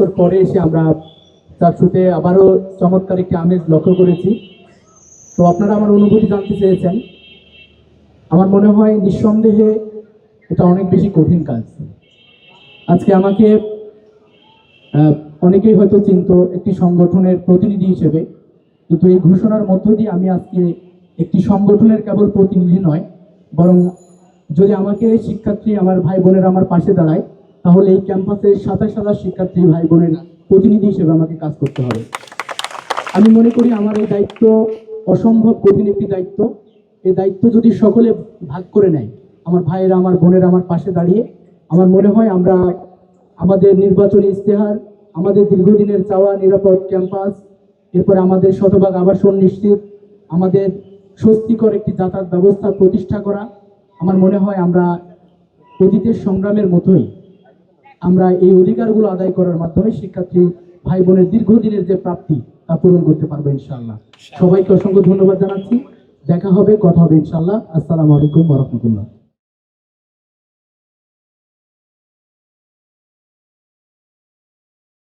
বছর পরে এসে আমরা চারশুতে আবারও চমৎকার একটি আমেজ লক্ষ্য করেছি। তো আপনারা আমার অনুভূতি জানতে চেয়েছেন। আমার মনে হয় নিঃসন্দেহে এটা অনেক বেশি কঠিন কাজ। আজকে আমাকে অনেকেই হয়তো চিনত একটি সংগঠনের প্রতিনিধি হিসেবে। কিন্তু এই ঘোষণার মধ্য দিয়ে আমি আজকে একটি সংগঠনের কেবল প্রতিনিধি নয়, বরং যদি আমাকে শিক্ষার্থী, আমার ভাই বোনেরা আমার পাশে দাঁড়ায় তাহলে এই ক্যাম্পাসের সাতাশ হাজার শিক্ষার্থী ভাই বোনের, প্রতিনিধি হিসেবে আমাকে কাজ করতে হবে। আমি মনে করি আমার এই দায়িত্ব অসম্ভব কঠিন একটি দায়িত্ব। এই দায়িত্ব যদি সকলে ভাগ করে নেয়, আমার ভাইয়েরা, আমার বোনেরা আমার পাশে দাঁড়িয়ে, আমার মনে হয় আমরা আমাদের নির্বাচনী ইস্তেহার আমাদের দীর্ঘদিনের চাওয়া নিরাপদ ক্যাম্পাস, এরপরে আমাদের শতভাগ আবাসন নিশ্চিত, আমাদের স্বস্তিকর একটি যাতায়াত ব্যবস্থা প্রতিষ্ঠা করা, আমার মনে হয় আমরা অতীতের সংগ্রামের মতোই আমরা এই অধিকারগুলো আদায় করার মাধ্যমে শিক্ষার্থী ভাই বোনের দীর্ঘদিনের যে প্রাপ্তি, তা পূরণ করতে পারব ইনশাল্লাহ সবাইকে অসংখ্য ধন্যবাদ জানাচ্ছি। দেখা হবে, কথা হবে ইনশাল্লাহ আসসালামু আলাইকুম রহমতুল্লাহ।